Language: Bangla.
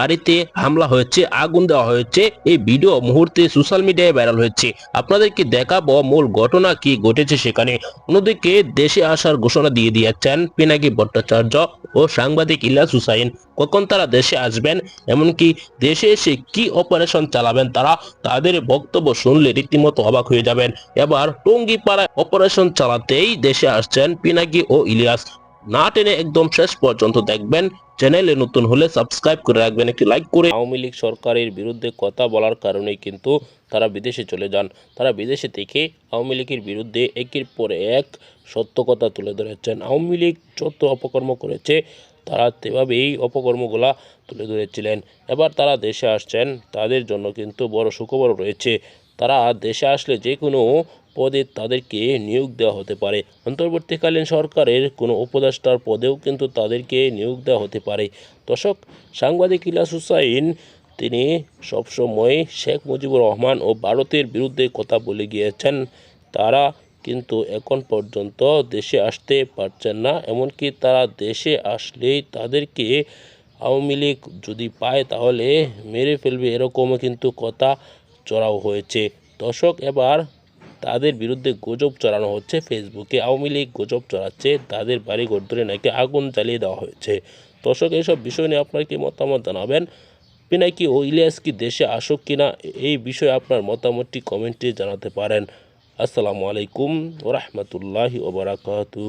বাড়িতে হামলা হয়েছে, আগুন দেওয়া হয়েছে। এই ভিডিও মুহূর্তে সোশ্যাল মিডিয়ায় ভাইরাল হয়েছে। আপনাদেরকে দেখাবো মূল ঘটনা কি ঘটেছে সেখানে। অন্যদিকে দেশে আসার ঘোষণা দিয়ে দিয়েছেন পিনাকি ভট্টাচার্য ও সাংবাদিক ইলাস হুসাইন। কখন তারা দেশে আসবেন, এমনকি দেশে এসে কি অপারেশন চালাবেন তারা, তাদের বক্তব্য শুনলে রীতিমতো অবাক হয়ে যাবেন। এবার টঙ্গিপাড়ায় অপারেশন চালাতেই দেশে আসছেন পিনাকি ও ইলিয়াস। না টেনে একদম শেষ পর্যন্ত দেখবেন চ্যানেলে নতুন হলে সাবস্ক্রাইব করে রাখবেন, একটি লাইক করে আওয়ামী লীগ সরকারের বিরুদ্ধে কথা বলার কারণে কিন্তু তারা বিদেশে চলে যান। তারা বিদেশে থেকে আওয়ামী লীগের বিরুদ্ধে একের পর এক সত্য কথা তুলে ধরেছেন। আওয়ামী লীগ যত অপকর্ম করেছে, তারা তেভাবেই অপকর্মগুলা তুলে ধরেছিলেন। এবার তারা দেশে আসছেন, তাদের জন্য কিন্তু বড় সুখবর রয়েছে। তারা দেশে আসলে যে কোনো পদে তাদেরকে নিয়োগ দেওয়া হতে পারে। অন্তর্বর্তীকালীন সরকারের কোনো উপদেষ্টার পদেও কিন্তু তাদেরকে নিয়োগ দেওয়া হতে পারে। দর্শক, সাংবাদিক ইলাস হুসাইন, তিনি সবসময় শেখ মুজিবুর রহমান ও ভারতের বিরুদ্ধে কথা বলে গিয়েছেন। তারা কিন্তু এখন পর্যন্ত দেশে আসতে পারছেন না, এমনকি তারা দেশে আসলেই তাদেরকে আওয়ামী লীগ যদি পায় তাহলে মেরে ফেলবে এরকমও কিন্তু কথা চড়াও হয়েছে। দর্শক, এবার তাদের বিরুদ্ধে গুজব চড়ানো হচ্ছে ফেসবুকে আওয়ামী লীগ গুজব চড়াচ্ছে, তাদের বাড়ি ঘর ধরে নাকি আগুন জ্বালিয়ে দেওয়া হয়েছে। দর্শক, এইসব বিষয় নিয়ে আপনার কি মতামত জানাবেন? পিনাকি ও ইলিয়াস কি দেশে আসুক কিনা, এই বিষয়ে আপনার মতামতটি কমেন্টে জানাতে পারেন। আসসালামু আলাইকুম ওরহমতুল্লাহি ওবরাকাতু